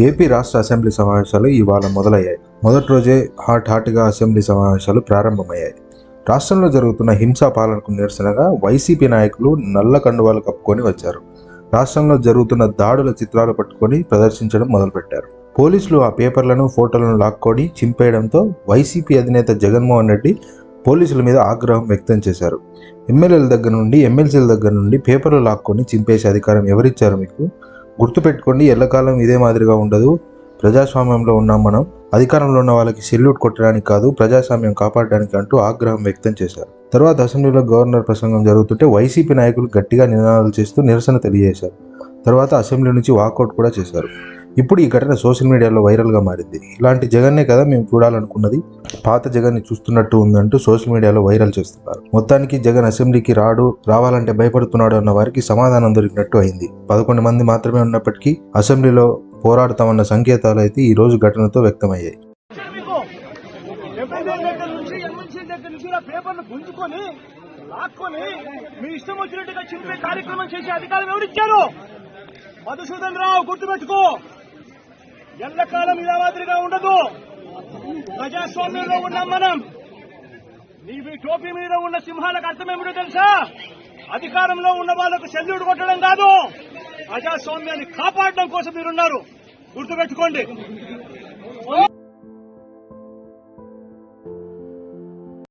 AP రాష్ట్ర assembly సమావేశాలు ఇవాళ మొదలయ్యాయి. మొదటి రోజే హాట్ హాట్గా అసెంబ్లీ సమావేశాలు ప్రారంభమయ్యాయి. రాష్ట్రంలో జరుగుతున్న హింసా పాలనకు నిరసనగా వైసీపీ నాయకులు నల్ల కండువాలు కప్పుకొని వచ్చారు. రాష్ట్రంలో జరుగుతున్న దాడుల చిత్రాలు పట్టుకొని ప్రదర్శించడం మొదలుపెట్టారు. పోలీసులు ఆ పేపర్లను ఫోటోలను లాక్కొని చింపేయడంతో వైసీపీ అధినేత జగన్మోహన్ రెడ్డి పోలీసుల మీద ఆగ్రహం వ్యక్తం చేశారు. ఎమ్మెల్యేల దగ్గర నుండి ఎమ్మెల్సీల దగ్గర నుండి పేపర్లు లాక్కొని చింపేసే అధికారం ఎవరిచ్చారు మీకు? గుర్తుపెట్టుకోండి ఎల్లకాలం ఇదే మాదిరిగా ఉండదు. ప్రజాస్వామ్యంలో ఉన్నాం మనం. అధికారంలో ఉన్న వాళ్ళకి సెల్యూట్ కొట్టడానికి కాదు ప్రజాస్వామ్యం కాపాడడానికి అంటూ ఆగ్రహం వ్యక్తం చేశారు. తర్వాత అసెంబ్లీలో గవర్నర్ ప్రసంగం జరుగుతుంటే వైసీపీ నాయకులు గట్టిగా నినాదాలు చేస్తూ నిరసన తెలియజేశారు. తర్వాత అసెంబ్లీ నుంచి వాకౌట్ కూడా చేశారు. ఇప్పుడు ఈ ఘటన సోషల్ మీడియాలో వైరల్గా మారింది. ఇలాంటి జగన్నే కదా మేము చూడాలనుకున్నది. పాత జగన్ని చూస్తున్నట్టు ఉందంటూ సోషల్ మీడియాలో వైరల్ చేస్తున్నారు. మొత్తానికి జగన్ అసెంబ్లీకి రాడు రావాలంటే భయపడుతున్నాడు అన్న వారికి సమాధానం దొరికినట్టు అయింది. పదకొండు మంది మాత్రమే ఉన్నప్పటికీ అసెంబ్లీలో పోరాడతామన్న సంకేతాలు అయితే ఈ రోజు ఘటనతో వ్యక్తమయ్యాయి. పేపర్లు గుంజుకొని లాక్కొని మీ ఇష్టం వచ్చినట్టుగా చింపే కార్యక్రమం చేసే అధికారం ఎవరిచ్చారు మధుసూదన్ రావు గుర్తుపెట్టుకో. ఎల్లకాలం ఇలా మాదిరిగా ఉండదు. ప్రజాస్వామ్యంలో ఉన్నాం మనం నీవి మీ టోపీ మీద ఉన్న సింహాలకు అర్థం ఏమిటో తెలుసా? అధికారంలో ఉన్న వాళ్ళకు శల్యుడు కొట్టడం కాదు ప్రజాస్వామ్యాన్ని కాపాడడం కోసం మీరున్నారు. గుర్తుపెట్టుకోండి.